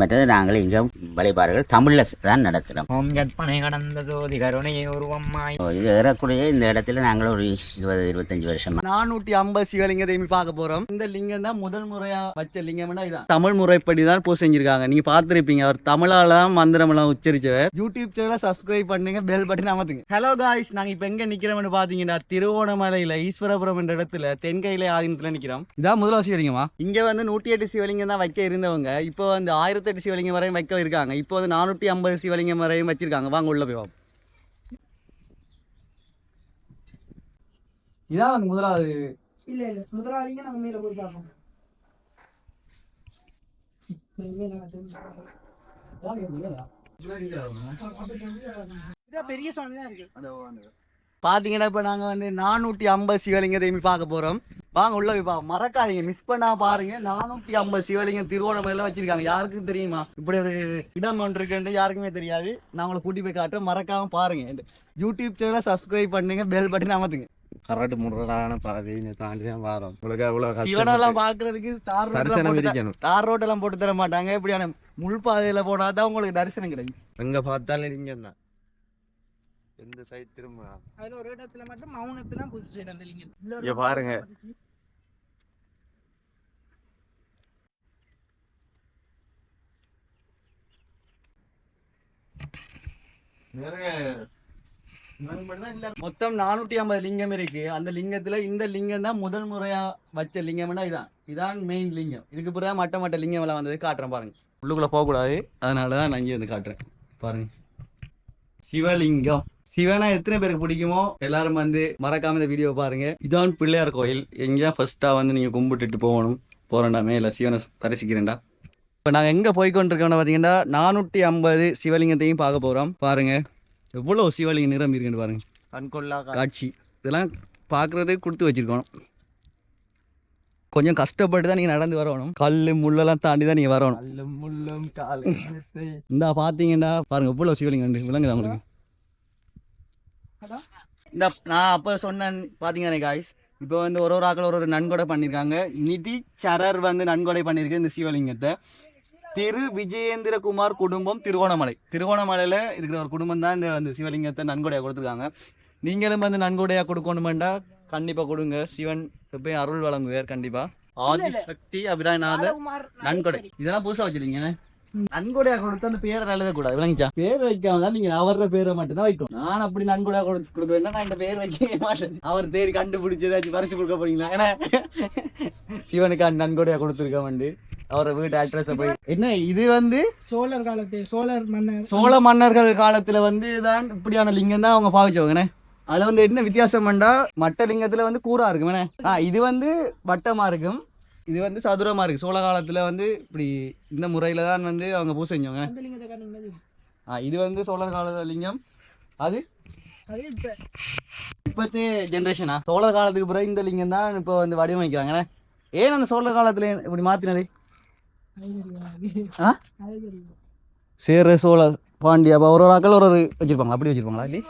மற்றது நாங்கள் இங்கே வழிபாடுகள் தமிழில் தான் நடத்துகிறோம் ஓம் கற்பனை கடந்த ஜோதி கருணையை உருவம்மாய். இது ஏறக்குறைய இந்த இடத்துல நாங்கள் ஒரு இருபது இருபத்தஞ்சி வருஷமா. நானூற்றி ஐம்பது சிவலிங்கத்தை பார்க்க போறோம். இந்த லிங்கம் தான் முதல் முறையா வச்ச லிங்கம்னா இதான். தமிழ் முறைப்படி தான் பூ செஞ்சிருக்காங்க. நீங்க பார்த்துருப்பீங்க அவர் தமிழாலாம் மந்திரமெல்லாம் உச்சரிச்சவர். யூடியூப் சேனலை சப்ஸ்கிரைப் பண்ணுங்க பெல் பட்டன் அமர்த்துங்க. ஹலோ காய்ஸ் நாங்க இப்ப எங்க நிக்கிறோம்னு பாத்தீங்கன்னா திருவோணமலையில ஈஸ்வரபுரம் என்ற இடத்துல தென்கையில ஆதீனத்துல நிக்கிறோம். இதான் முதல் சிவலிங்கமா? இங்க வந்து நூற்றி எட்டு சிவலிங்கம் தான் வைக்க இருந்தவங்க. இப்போ வந்து ஆயிரத்தெட்டு சிவலிங்கம் வரையும் வைக்க இருக்காங்க இப்போ வந்து நானூற்றி ஐம்பது சிவலிங்கம் வரையும் வச்சிருக்காங்க. வாங்க உள்ள போய். இதான் வந்து முதலாவது. இல்ல இல்ல. முதலாளிங்க நாங்க மேல போய் பார்ப்போம். இதான் பெரிய சுவாமி தான் இருக்கு பாத்தீங்கன்னா இப்போ நாங்க வந்து நானூற்றி ஐம்பது சிவலிங்கத்தை பார்க்க போறோம். வாங்க உள்ள போய் பார்ப்போம். மறக்காதீங்க மிஸ் பண்ணா பாருங்க. நானூற்றி ஐம்பது சிவலிங்கம் திருவோணமலையில வச்சிருக்காங்க. யாருக்கும் தெரியுமா? இப்படி ஒரு இடம் ஒன்று இருக்குன்னு யாருக்குமே தெரியாது. நான் உங்களை கூட்டி போய் காட்டுறேன். மறக்காம பாருங்க. யூடியூப் சேனலை சப்ஸ்கிரைப் பண்ணுங்க பெல் பட்டன் அமர்த்துங்க. கரடு முரடான பாதையை தாண்டி தான் வரோம். உங்களுக்கு அவ்வளோ சிவனெல்லாம் பாக்குறதுக்கு தார் ரோட்டெல்லாம் தார் ரோட்டெல்லாம் போட்டு தர மாட்டாங்க. இப்படியான முள் பாதையில போனா தான் உங்களுக்கு தரிசனம் கிடைக்கும். எங்க பார்த்தாலும் நீங்க தான் எந்த சைட் திரும்ப? அதுல ஒரு இடத்துல மட்டும் மௌனத்துல புதுசு செய்யற அந்த இங்க பாருங்க. மொத்தம் நானூற்றி ஐம்பது லிங்கம் இருக்கு. அந்த லிங்கத்துல இந்த லிங்கம் தான் முதல் முறையா வச்ச லிங்கம்னா இதான். இதான் மெயின் லிங்கம். இதுக்கு பிறகு மட்ட மட்ட லிங்கம் எல்லாம் வந்தது. காட்டுறேன் பாருங்க. உள்ளுக்குள்ள போகக்கூடாது. அதனால தான் நான் இங்கே வந்து காட்டுறேன். பாருங்க. சிவலிங்கம். சிவனா எத்தனை பேருக்கு பிடிக்குமோ எல்லாரும் வந்து மறக்காம இந்த வீடியோ பாருங்க. இதான் பிள்ளையார் கோயில். எங்கேயா ஃபர்ஸ்டா வந்து நீங்க கும்பிட்டுட்டு போகணும். போறேன்டா மேல சிவனை தரிசிக்கிறேன்டா. இப்போ நாங்கள் எங்கே போய்க்கொண்டிருக்கோம்னு பார்த்தீங்கன்னா நானூற்றி ஐம்பது சிவலிங்கத்தையும் பார்க்க போகிறோம் பாருங்க. எவ்வளோ சிவலிங்க நிறம் இருக்குன்னு பாருங்க. கண்கொள்ளா காட்சி. இதெல்லாம் பார்க்குறதுக்கு கொடுத்து வச்சிருக்கோம். கொஞ்சம் கஷ்டப்பட்டு தான் நீங்கள் நடந்து வரணும். கல் முள்ளெல்லாம் தாண்டி தான் நீங்கள் வரணும் இந்த பார்த்தீங்கன்னா பாருங்க இவ்வளோ சிவலிங்கம் உண்டு விளங்குதா உங்களுக்கு இந்த நான் அப்போ சொன்னேன் பார்த்தீங்கன்னா காய்ஸ் இப்போ வந்து ஒரு ஒரு ஆக்கள் ஒரு ஒரு நன்கொடை பண்ணியிருக்காங்க நிதி சரர் வந்து நன்கொடை பண்ணியிருக்கு இந்த சிவலிங்கத்தை. திரு விஜயேந்திரகுமார் குடும்பம் திருவோணமலை திருவோணமலையில் இருக்கிற ஒரு குடும்பம் தான் இந்த அந்த சிவலிங்கத்தை நன்கொடையாக கொடுத்துருக்காங்க. நீங்களும் வந்து நன்கொடையாக கொடுக்கணுமெண்டா கண்டிப்பாக கொடுங்க. சிவன் எப்பயும் அருள் வழங்குவார் கண்டிப்பாக ஆதிசக்தி அபிராநாத நன்கொடை. இதெல்லாம் புதுசாக வச்சிருக்கீங்க நன்கொடையா கொடுத்து அந்த பேரை எழுத கூடாது. விளங்கிச்சா? பேர் வைக்காம தான் நீங்க அவர பேரை மட்டும் தான் வைக்கணும். நான் அப்படி நன்கொடையா கொடுத்து கொடுக்குறேன்னா நான் இந்த பேர் வைக்கவே மாட்டேன். அவர் தேடி கண்டுபிடிச்சு ஏதாச்சும் பரிசு கொடுக்க போறீங்களா? ஏன்னா சிவனுக்கு அந்த நன்கொடையா கொடுத்துருக்க வந்து அவரை வீட்டு அட்ரஸை போய் என்ன இது வந்து? சோழர் காலத்து சோழர் மன்னர். சோழ மன்னர்கள் காலத்துல வந்து தான் இப்படியான லிங்கம் தான் அவங்க பாவிச்சவங்கண்ணே அதுல வந்து என்ன வித்தியாசம் பண்ணா மட்ட லிங்கத்துல வந்து கூரா இருக்குமே ஆ இது வந்து வட்டமா இருக்கும். இது வந்து சதுரமா இருக்கு. சோழ காலத்துல வந்து இப்படி இந்த முறையில தான் வந்து அவங்க பூசை செஞ்சவங்க ஆ இது வந்து சோழர் கால லிங்கம். அது? அது இப்ப இப்பத்தே ஜென்ரேஷனா சோழர் காலத்துக்கு பிறகு இந்த லிங்கம் தான் இப்போ வந்து வடிவமைக்கிறாங்கண்ணே ஏன் அந்த சோழர் காலத்துல இப்படி தெரியாது ஆ? சேர சோழ பாண்டியா அப்ப ஒரு ஒரு ஆக்கள் ஒரு ஒரு வச்சிருப்பாங்க. அப்படி வச்சிருப்பாங்களா? இல்லை?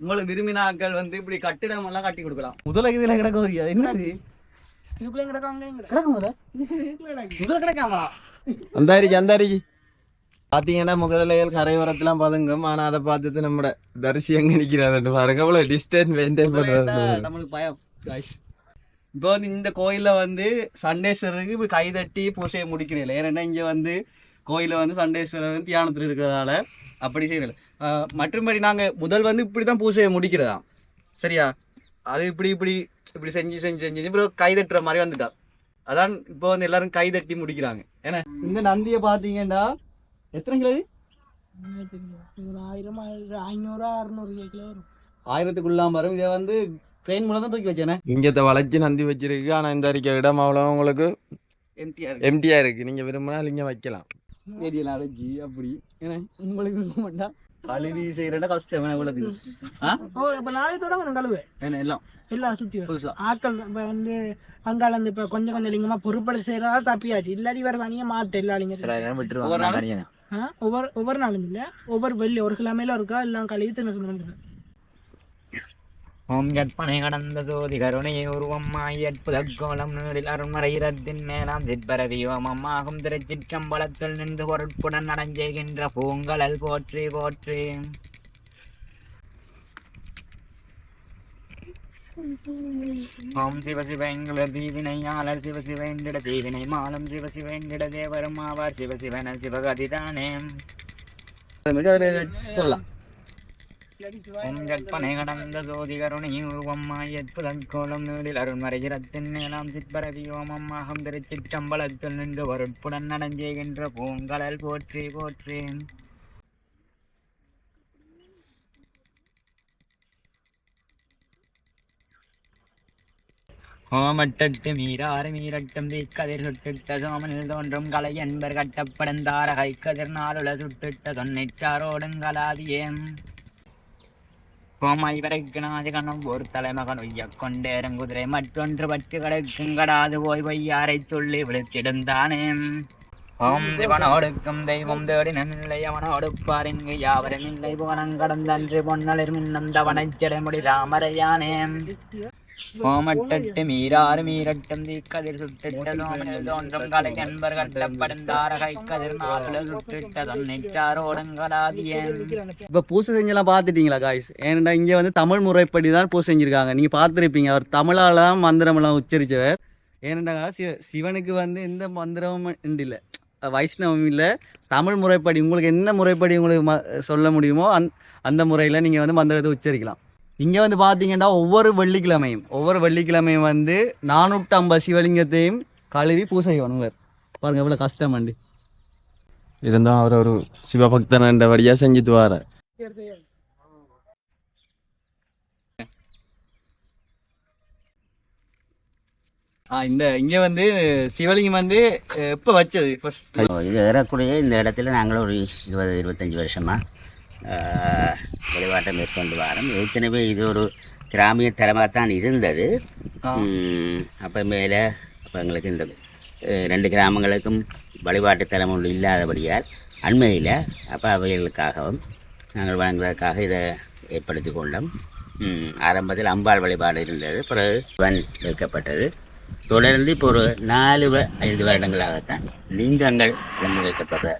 உங்களுக்கு விரும்பினாக்கள் வந்து இப்படி கட்டிடம் எல்லாம் கட்டி கொடுக்கலாம். முதல இதுல கிடக்க வரியா என்னது? பாத்தீங்கன்னா முதலைகள் கரையோரத்தெல்லாம் பதுங்கும். ஆனா அதை பார்த்துட்டு நம்ம தரிசி எங்க நிக்கிறாரு பாருங்க. அவ்வளவு டிஸ்டன்ஸ் மெயின்டைன் நம்மளுக்கு பயம். இப்போ வந்து இந்த கோயில்ல வந்து சண்டேஸ்வரருக்கு இப்படி கைதட்டி பூசையை முடிக்கிறீங்களா ஏன்னா இங்க வந்து கோயில்ல வந்து சண்டேஸ்வரர் வந்து தியானத்தில் இருக்கிறதால அப்படி செய்யல மற்றும்படி நாங்க முதல் வந்து இப்படி தான் பூசையை முடிக்கிறதா சரியா? அது இப்படி இப்படி இப்படி செஞ்சு செஞ்சு செஞ்சு அப்புறம் கை தட்டுற மாதிரி வந்துட்டா. அதான் இப்போ வந்து எல்லாரும் கை தட்டி முடிக்கிறாங்க. ஏன்னா இந்த நந்தியை பார்த்தீங்கன்னா எத்தனை கிலோ ஒரு ஆயிரம் ஐநூறு அறுநூறு கிலோ வரும் ஆயிரத்துக்குள்ளாம வரும். இதை வந்து ட்ரெயின் மூலம் தான் தூக்கி வச்சேனே. இங்கத்தை வளைச்சு நந்தி வச்சிருக்கு. ஆனா இந்த அரிக்க இடம் அவ்வளவு உங்களுக்கு எம்டிஆர் எம்டியா இருக்கு. நீங்க விரும்பினா இங்க வைக்கலாம். ஏரியில் அடைச்சி அப்படி. ஏன்னா உங்களுக்கு விரும்ப மாட்டா கழுவி செய்யறா கஷ்டம் ஆ? ஓ இப்போ நாளைக்கு தொடங்க கழுவு. என்ன எல்லாம். எல்லாம் சுற்றி வரும். புதுசா. ஆட்கள் இப்போ வந்து அங்கால இருந்து இப்போ கொஞ்சம் கொஞ்சம் லிங்கமாக பொறுப்படை செய்கிறதா தப்பியாச்சு. இல்லாடி வேறு தனியாக மாட்டு எல்லா நேரம் ஒவ்வொரு ஒவ்வொரு ஒவ்வொரு நாளும் இல்லை. ஒவ்வொரு வெள்ளி ஒரு கிழமையில இருக்கா? எல்லாம் கழுவி தின சொல்லுங்க ஓம் கற்பனை கடந்த ஜோதி கருணையை உருவம்மாய் அற்புத கோலம் நீடில் அருண்மறையிறத்தின் மேலாம் சிற்பரவி ஓமம்மாகும் திருச்சிற்றம்பலத்தில் நின்று பொருட்புடன் நடஞ்செய்கின்ற பூங்கலல் போற்றி போற்றி. ஓம் சிவசிவங்கிற தீவினையாளர் சிவசிவேந்திட தீவினை மாலம் சிவசிவேந்திட தேவரும் ஆவார் சிவசிவன சிவகதிதானே. சொல்லலாம் ஓம் கற்பனை கடந்த சோதி கருணை உருவம்மாய் அற்புத கோலம் அருண் அருண்மறையிரத்தின் மேலாம் சிற்பரவி ஓமம்மாகும் திருச்சிற்றம்பலத்தில் நின்று வருட்புடன் நடஞ்செய்கின்ற பூங்கலல் போற்றி போற்றி. ஓமட்டத்து மீறாறு மீறட்டும் தீக்கதிர் சுட்டிட்ட சோமனில் தோன்றும் கலை என்பர் கட்டப்படந்தார கைக்கதிர் நாளுல சுட்டிட்ட தொன்னிச்சாரோடுங்களாதியேம் கோமாய் வரைக்கினாது கணும் ஒரு தலைமகன் உய்யக் கொண்டேரும் குதிரை மற்றொன்று பற்றி கிடக்குங்கடாது போய் பொய்யாரை சொல்லி விழுத்திடுந்தானே. ஓம் சிவனோடுக்கும் தெய்வம் தேடி நிலை அவனோடு பாருங்க யாவரும் இல்லை. போனம் கடந்தன்று பொன்னலிர் மின்னந்தவனைச் சிறைமுடி ராமரையானே ஓமட்டட்டு மீறாறு மீரட்டும் தீக்கதிர் சுட்டிட்ட தோன்றும் கலை என்பர் கட்டப்படுந்தார கைக்கதிர் நாளுல சுட்டிட்ட தொன்னிச்சாரோடுங்களாதியேன் இப்போ பூசை செஞ்செல்லாம் பார்த்துட்டீங்களா காய்ஸ் ஏன்னா இங்கே வந்து தமிழ் முறைப்படி தான் பூசை செஞ்சுருக்காங்க. நீங்கள் பார்த்துருப்பீங்க அவர் தமிழாலாம் மந்திரமெல்லாம் உச்சரித்தவர் ஏனென்றா சிவ சிவனுக்கு வந்து எந்த மந்திரமும் இல்லை வைஷ்ணவம் இல்லை. தமிழ் முறைப்படி உங்களுக்கு என்ன முறைப்படி உங்களுக்கு ம சொல்ல முடியுமோ அந் அந்த முறையில் நீங்கள் வந்து மந்திரத்தை உச்சரிக்கலாம். இங்கே வந்து பார்த்தீங்கன்னா ஒவ்வொரு வெள்ளிக்கிழமையும் ஒவ்வொரு வெள்ளிக்கிழமையும் வந்து நானூற்றம்பது சிவலிங்கத்தையும் கழுவி பூசை செய்யணும் இவர். பாருங்க எவ்வளோ கஷ்டம் வண்டி. இருந்தாலும் அவர் ஒரு சிவபக்தனண்டபடியா செஞ்சுட்டு வர. ஆ இந்த இங்கே வந்து சிவலிங்கம் வந்து எப்போ வச்சது? ஃபர்ஸ்ட் இது ஏறக்குறைய இந்த இடத்துல நாங்கள் ஒரு இருபது இருபத்தஞ்சி வருஷமாக வழிபாட்டை மேற்கொண்டு வரோம். ஏற்கனவே இது ஒரு கிராமிய தலமாக தான் இருந்தது அப்போ மேலே அப்போ எங்களுக்கு இந்த ரெண்டு கிராமங்களுக்கும் வழிபாட்டு தலம் ஒன்று இல்லாதபடியால் அண்மையில் அப்போ அவைகளுக்காகவும் நாங்கள் வழங்குவதற்காக இதை ஏற்படுத்தி கொண்டோம். ஆரம்பத்தில் அம்பாள் வழிபாடு இருந்தது. பிறகு சிவன் வைக்கப்பட்டது. தொடர்ந்து இப்போ ஒரு நாலு ஐந்து வருடங்களாகத்தான் லிங்கங்கள் வைக்கப்படுற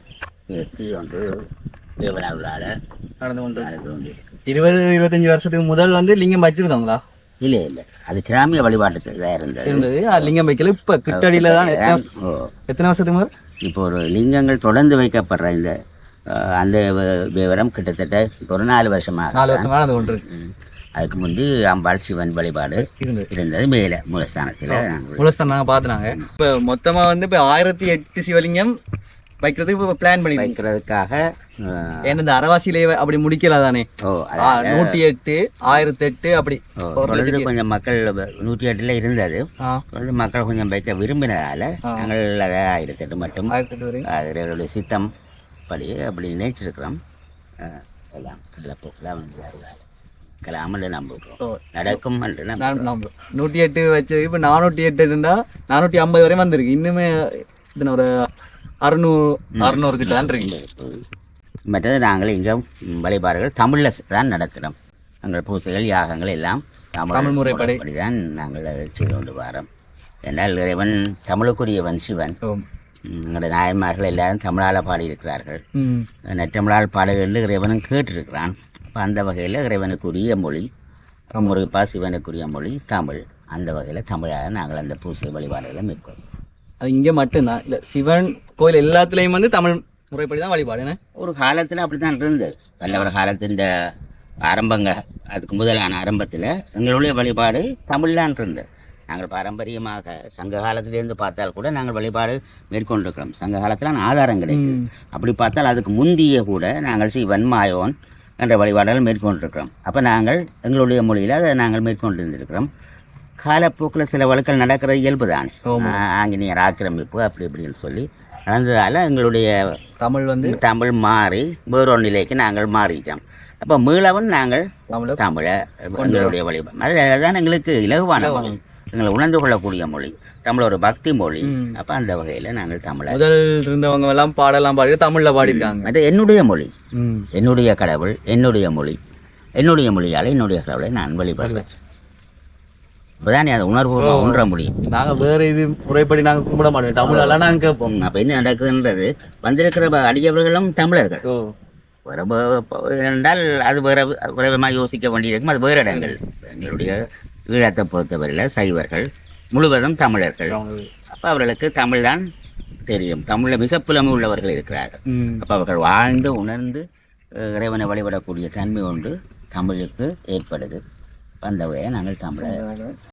முயற்சி ஒன்று. நடந்து கொண்டு. நடந்து கொண்டு இருபது இருபத்தஞ்சி வருஷத்துக்கு முதல் வந்து லிங்கம் வச்சிருக்காங்களா இல்லை இல்லை. அது கிராமிய வழிபாட்டுக்கு தான் இருந்தது. லிங்கம் வைக்கல. இப்போ கிட்டடியில் தான் எத்தனை வருஷம்- ஓ. எத்தனை வருஷத்துக்கு முதல்? இப்போ ஒரு லிங்கங்கள் தொடர்ந்து வைக்கப்படுற இந்த அந்த வ- விவரம் கிட்டத்தட்ட இப்போ ஒரு நாலு வருஷமாக நாலு வருஷமா நடந்து கொண்டு இருக்கு ம். அதுக்கு முந்தி அம்பாள் சிவன் வழிபாடு இருந்தது. இருந்தது. மேலே மூலஸ்தானத்தில் முழுஸ்தான் நாங்கள் பார்த்துனாங்க. இப்போ மொத்தமாக வந்து இப்போ ஆயிரத்தி எட்டு சிவலிங்கம் வைக்கிறதுக்கு இப்போ பிளான் பண்ணி வைக்கிறதுக்காக ஏன்னா இந்த அரவாசியிலே அப்படி முடிக்கல தானே நூற்றி எட்டு ஆயிரத்தி எட்டு அப்படி. கொஞ்சம் மக்கள் நூற்றி எட்டில் இருந்தது மக்கள் கொஞ்சம் வைக்க விரும்பினதால நாங்கள் அதை ஆயிரத்தி எட்டு மட்டும் அதனுடைய சித்தம் படி அப்படி நினைச்சிருக்கிறோம். எல்லாம் கலப்போக்கெல்லாம் வந்து கலாமல் நம்புகிறோம். நடக்கும் நூற்றி எட்டு வச்சது இப்போ நானூற்றி எட்டு இருந்தா நானூற்றி ஐம்பது வரையும் வந்திருக்கு. இன்னுமே இத்தனை ஒரு அறுநூறு அறுநூறு கிட்ட தான் இருக்கு. மற்றது நாங்கள் இங்கே வழிபாடுகள் தமிழில் தான் நடத்துகிறோம் எங்கள் பூசைகள் யாகங்கள் எல்லாம் தமிழ் முறைப்படி. தான் நாங்கள் செய்து கொண்டு வரோம். என்றால் இறைவன் தமிழுக்குரியவன் சிவன். எங்களுடைய நாயன்மார்கள் எல்லாரும் தமிழால் பாடியிருக்கிறார்கள். ம். நற்றமிழால் பாடுகள் இறைவனும் கேட்டிருக்கிறான். அப்போ அந்த வகையில் இறைவனுக்குரிய மொழி முருகப்பா சிவனுக்குரிய மொழி தமிழ். அந்த வகையில் தமிழாக நாங்கள் அந்த பூசை வழிபாடுகளை மேற்கொள்வோம் அது இங்கே மட்டும்தான். இல்லை சிவன் கோயில் எல்லாத்துலேயும் வந்து தமிழ் முறைப்படி தான் வழிபாடு. என்ன? ஒரு காலத்தில் அப்படி தான் இருந்தது. பல்லவர் காலத்தின் ஆரம்பங்க அதுக்கு முதலான ஆரம்பத்தில் எங்களுடைய வழிபாடு தமிழ்லான் இருந்தது. நாங்கள் பாரம்பரியமாக சங்க காலத்திலேருந்து பார்த்தால் கூட நாங்கள் வழிபாடு மேற்கொண்டிருக்கிறோம். சங்க காலத்தில் ஆதாரம் கிடைக்குது. அப்படி பார்த்தால் அதுக்கு முந்திய கூட நாங்கள் சிவன் மாயோன் என்ற வழிபாடுகள் மேற்கொண்டிருக்கிறோம். அப்போ நாங்கள் எங்களுடைய மொழியில் அதை நாங்கள் மேற்கொண்டிருந்திருக்கிறோம். காலப்போக்கில் சில வழக்கல் நடக்கிற இயல்பு தான் ஆங்கிலேயர் ஆக்கிரமிப்பு அப்படி இப்படின்னு சொல்லி நடந்ததால் எங்களுடைய தமிழ் வந்து தமிழ் மாறி வேறொரு நிலைக்கு நாங்கள் மாறிட்டோம். அப்போ மீளவும் நாங்கள் தமிழ தமிழை எங்களுடைய வழிபாடு அது அதுதான் எங்களுக்கு இலகுவான மொழி. எங்களை உணர்ந்து கொள்ளக்கூடிய மொழி. தமிழ் ஒரு பக்தி மொழி. அப்போ அந்த வகையில் நாங்கள் தமிழை முதல் இருந்தவங்க எல்லாம் பாடலாம் பாடி தமிழில் பாடியிருக்காங்க. அது என்னுடைய மொழி. என்னுடைய கடவுள் என்னுடைய மொழி. என்னுடைய மொழியால் என்னுடைய கடவுளை நான் வழிபடுவேன். இப்போதான் அதை உணர்வு உணர முடியும். நாங்க வேற இது முறைப்படி நாங்க கும்பிட மாட்டோம். தமிழெல்லாம் நாங்க கேட்போம். அப்போ என்ன நடக்குதுன்றது வந்திருக்கிற அடியவர்களும் தமிழர்கள். ஓ. வேற ப- ப- என்றால் அது வேற குறைவமாக யோசிக்க வேண்டியிருக்கும். அது வேறு இடங்கள். எங்களுடைய ஈழத்தை பொறுத்தவரையில் சைவர்கள் முழுவதும் தமிழர்கள். அப்போ அவர்களுக்கு தமிழ் தான் தெரியும். தமிழில் மிக புலமை உள்ளவர்கள் இருக்கிறார்கள். அப்போ அவர்கள் வாழ்ந்து உணர்ந்து இறைவனை வழிபடக்கூடிய தன்மை ஒன்று தமிழுக்கு ஏற்படுது. அந்த வகையை நாங்கள் தமிழர்